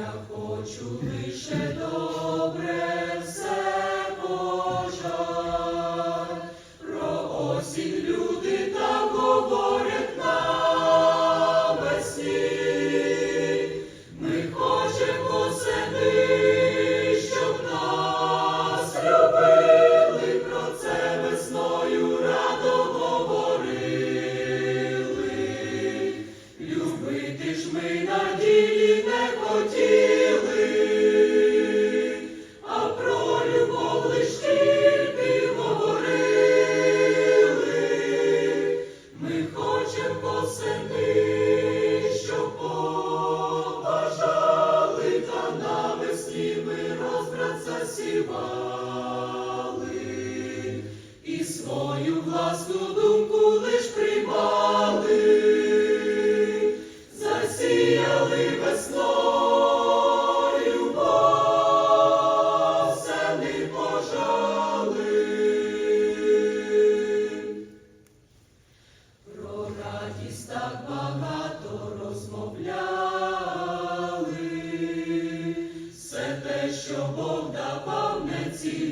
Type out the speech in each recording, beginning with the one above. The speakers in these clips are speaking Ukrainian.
я хочу лише добре. співали, і свою власну думку лиш приймали, засіяли весною.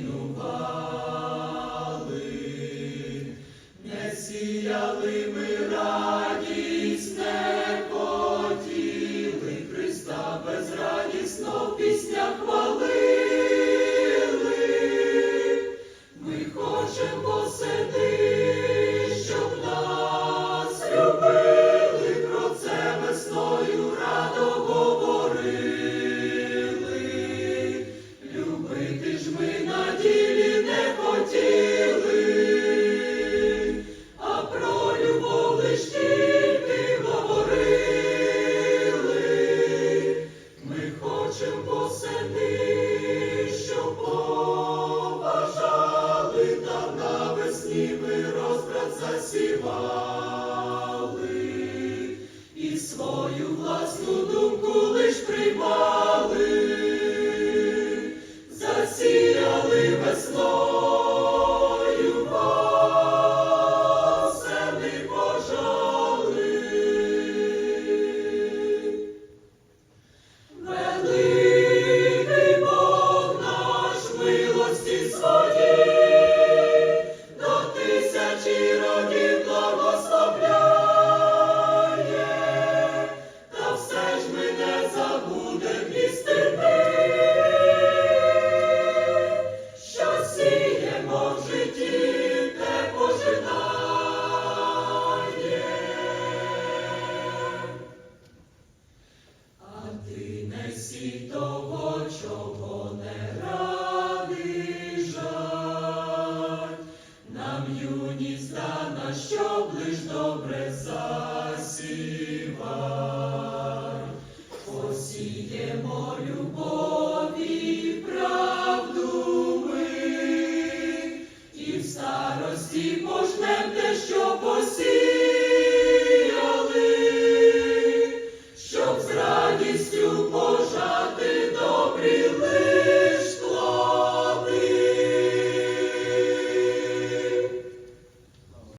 you are. співали, і свою власну думку лиш приймали, засіяли весною. добре за.